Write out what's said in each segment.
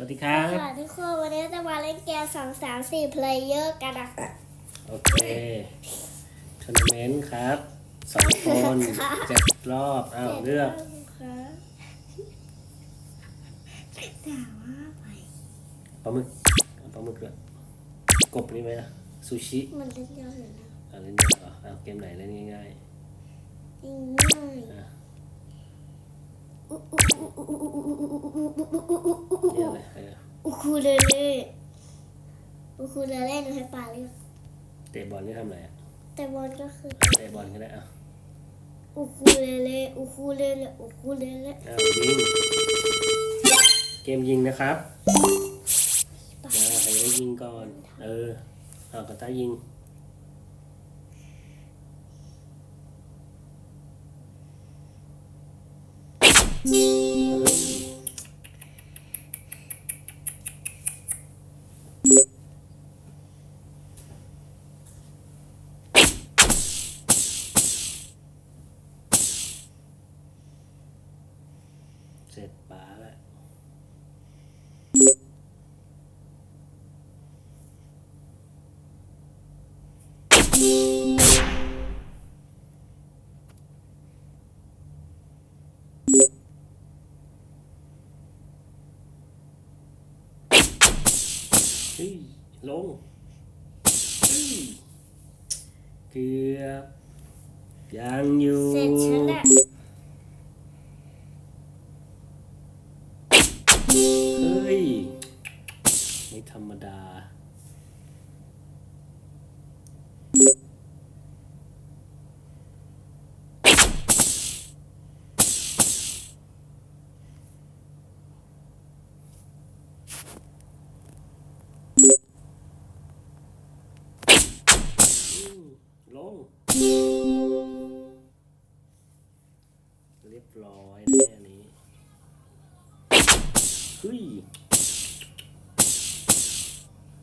วัสดีครับค่ะทุกคนวันนี้จะมาเล่นเกมสองสามสี่เพลเยอร์กันนะคะโอเคทัวร์นาเมนต์ครับสองคนเจ็ดรอบเอาเลือกแต่ว่าไปปลาหมึกปลาหมึกเลยกบนี่ไหมล่ะซูชิมันเล่นยากเลยนเล่นยากเหรอเกมไหนเล่นง่ายง่าย อออุคูเลเล่อุคูเลเล่หนูให้ปลาเลือกเตะบอลนี่ทำอะไรอะแต่บอลก็คือเตะบอลก็ได้อะอุคูเลเล่อุคูเลเล่อุคูเลเล่อ้าวยิงเกมยิงนะครับปลามาใครได้ยิงก่อน เออเอากระต้ายิง Dệt bài ฮ้ยลงเกือบยังอยู่ เสร็จฉันแหละ ลง เรียบร้อยแน่นี้เฮ้ย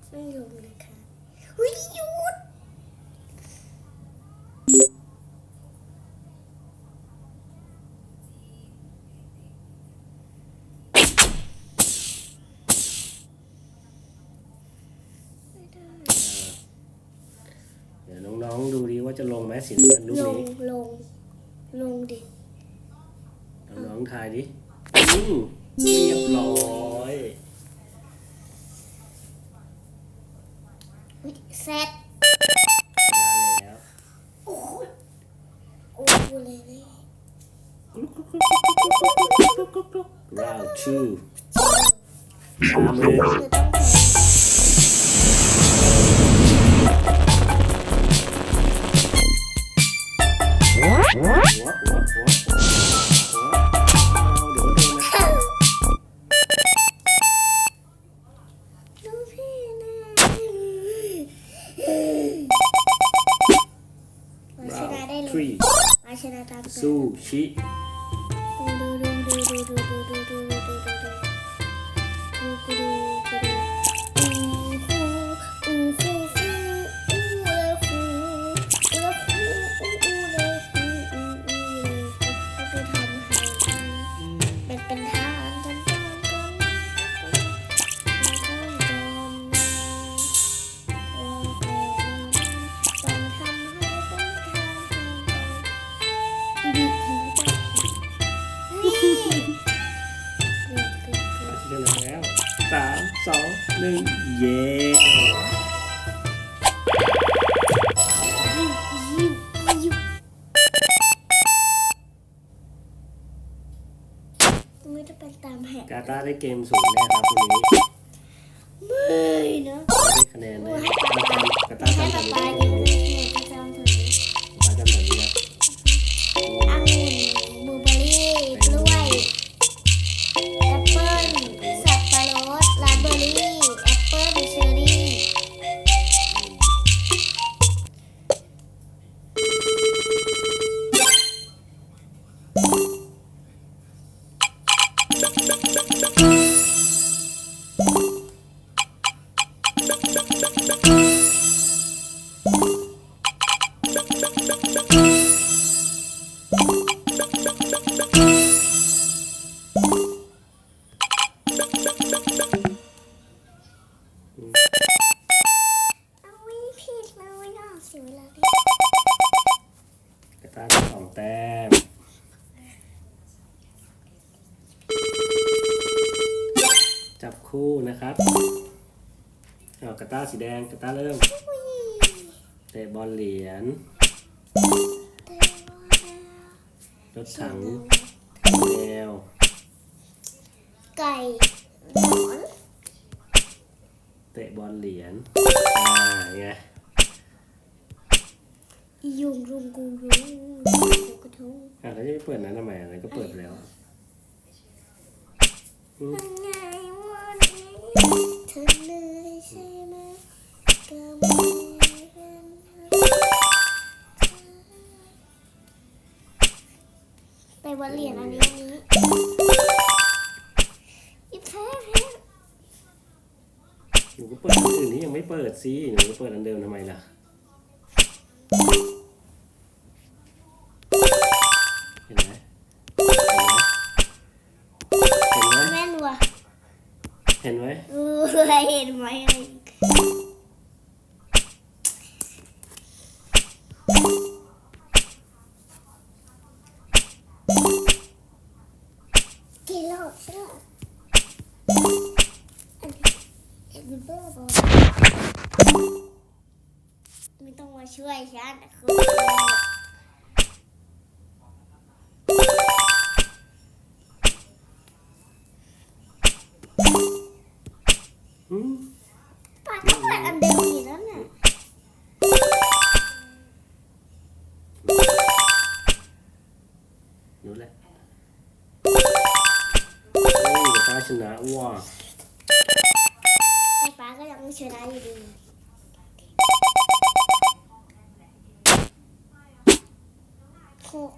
ไม่ลงเลยค่ะหุ้ยหยุด ไม่ได้ เดี๋ยวน้องๆดูดี ว่าจะลงไหมสีน้ำเงินลูกลงนี้ลงลงดิน้องๆทายดิยิงเรียบร้อยอุ๊ยเสร็จได้แล้ว โอ้โหโอ้โหเลยเลย round two ตามเลยคือต้องแพ้ ทรีซูชิ ดูดูดูดูดูดู กาตาร์ได้เกมสูงแน่ครับคนนี้ไม่นะได้คะแนนเลยกาตาร์ให้ทำป๊าแคู่นะครับเอากระต้าสีแดงกระต้าเริ่มอุ้ยเตะบอลเหรียญเต็มแล้วรถถังแมวไก่หนอนเตะบอลเหรียญอ่าไงยุงรุงกุงรุงยุงกระทุงอะแล้วจะไปเปิดนั้นทำไมอะไรก็เปิดไปแล้วอะอืมยังไงวันนี้ เธอเหนื่อยใช่ไหมก็ไม่เป็นไปวันเหรียญอันนี้อันนี้อีแพ้แพ้หนูก็เปิดอันอื่นที่ยังไม่เปิดสิหนูก็เปิดอันเดิมทำไมล่ะ เห็นไหมเออเห็นไหมอะไรกี่รอบใช่ไหมอันนี้อันนี้เบอร์บอกไม่ต้องมาช่วยฉันคือ อืมป้าก็เปิดอันเดิมอยู่แล้วน่ะหนูแหละโอ้ยกระตาชนะว้าแต่ป้าก็ยังไม่ชนะอยู่ดีหก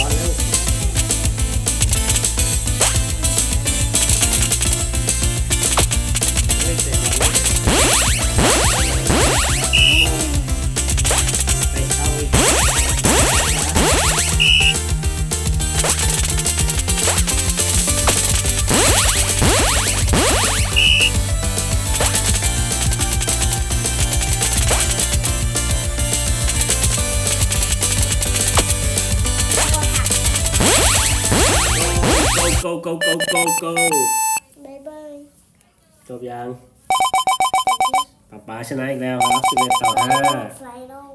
อ้ go go go go go บายบายจบยังป๊าป๊าชนะอีกแล้วครับ11ต่อไฟนอล